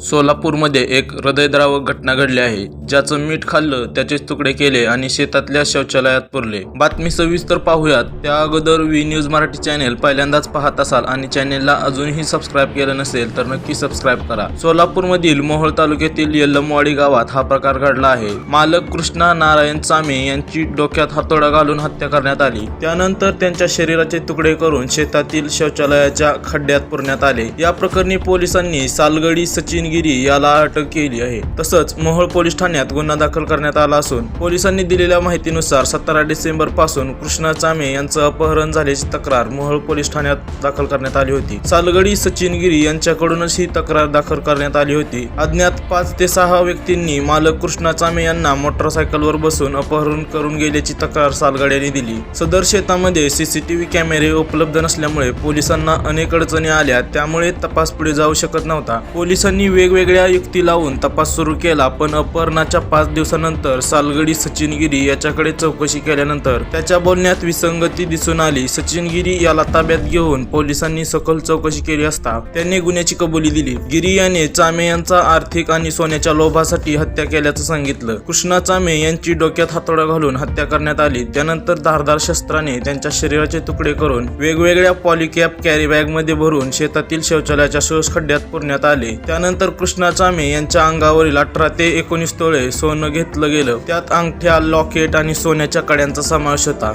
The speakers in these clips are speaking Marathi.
सोलापूरमध्ये एक हृदयद्रावक घटना घडली आहे. ज्याचं मीठ खाल्लं त्याचेच तुकडे केले आणि शेतातल्या शौचालयात पुरले. बातमी सविस्तर पाहूयात. त्या अगोदर वी न्यूज मराठी चॅनेल पहिल्यांदाच पाहत असाल आणि चॅनेलला अजूनही सबस्क्राईब केलं नसेल तर नक्की सबस्क्राईब करा. सोलापूरमधील मोहोळ तालुक्यातील यल्लमवाडी गावात हा प्रकार घडला आहे. मालक कृष्णा नारायण चामे यांची डोक्यात हातोडा घालून हत्या करण्यात आली. त्यानंतर त्यांच्या शरीराचे तुकडे करून शेतातील शौचालयाच्या खड्ड्यात पुरण्यात आले. या प्रकरणी पोलिसांनी सालगडी सचिन गिरी याला अटक केली आहे. तसंच मोहोळ पोलीस ठाण्यात गुन्हा दाखल करण्यात आला असून पोलिसांनी दिलेल्या माहितीनुसार सतरा डिसेंबरपासून कृष्णा चामे यांचं अपहरण झाल्याची तक्रार मोहोळ पोलीस ठाण्यात दाखल करण्यात आली होती. सालगडी सचिन गिरी यांच्याकडूनच ही तक्रार दाखल करण्यात आली होती. अज्ञात पाच ते सहा व्यक्तींनी मालक कृष्णा चामे यांना मोटरसायकलवर बसून अपहरण करून गेल्याची तक्रार सालगड्यांनी दिली. सदर शेतामध्ये सीसीटीव्ही कॅमेरे उपलब्ध नसल्यामुळे पोलिसांना अनेक अडचणी आल्या त्यामुळे तपास पुढे जाऊ शकत नव्हता. पोलिसांनी वेगवेगळ्या युक्ती लावून तपास सुरू केला पण अपहरणाच्या पाच दिवसानंतर सालगडी सचिनगिरी याच्याकडे चौकशी केल्यानंतर त्याच्या बोलण्यात विसंगती दिसून आली. सचिनगिरी याला ताब्यात घेऊन पोलिसांनी सखोल चौकशी केली असता त्यांनी गुन्ह्याची कबुली दिली. गिरी याने चामे यांचा आर्थिक आणि सोन्याच्या लोभासाठी हत्या केल्याचं सांगितलं. कृष्णा चामे यांची डोक्यात हातोडा घालून हत्या करण्यात आली. त्यानंतर धारदार शस्त्राने त्यांच्या शरीराचे तुकडे करून वेगवेगळ्या पॉलिकॅप कॅरी बॅगमध्ये भरून शेतातील शौचालयाच्या शोष खड्ड्यात पुरण्यात आले. त्यानंतर कृष्णा चामे यांच्या अंगावरील अठरा ते एकोणीस तोळे सोनं घेतलं गेलं. त्यात अंगठ्या लॉकेट आणि सोन्याच्या कड्यांचा समावेश होता.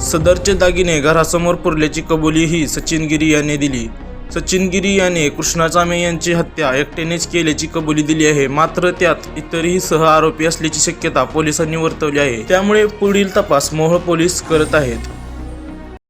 सदरचे दागिने घरासमोर पुरल्याची कबुलीही सचिन गिरी यांनी दिली. सचिन गिरी याने कृष्णा चामे यांची हत्या एकट्यानेच केल्याची कबुली दिली आहे. मात्र त्यात इतरही सह आरोपी असल्याची शक्यता पोलिसांनी वर्तवली आहे. त्यामुळे पुढील तपास मोहोळ पोलीस करत आहेत.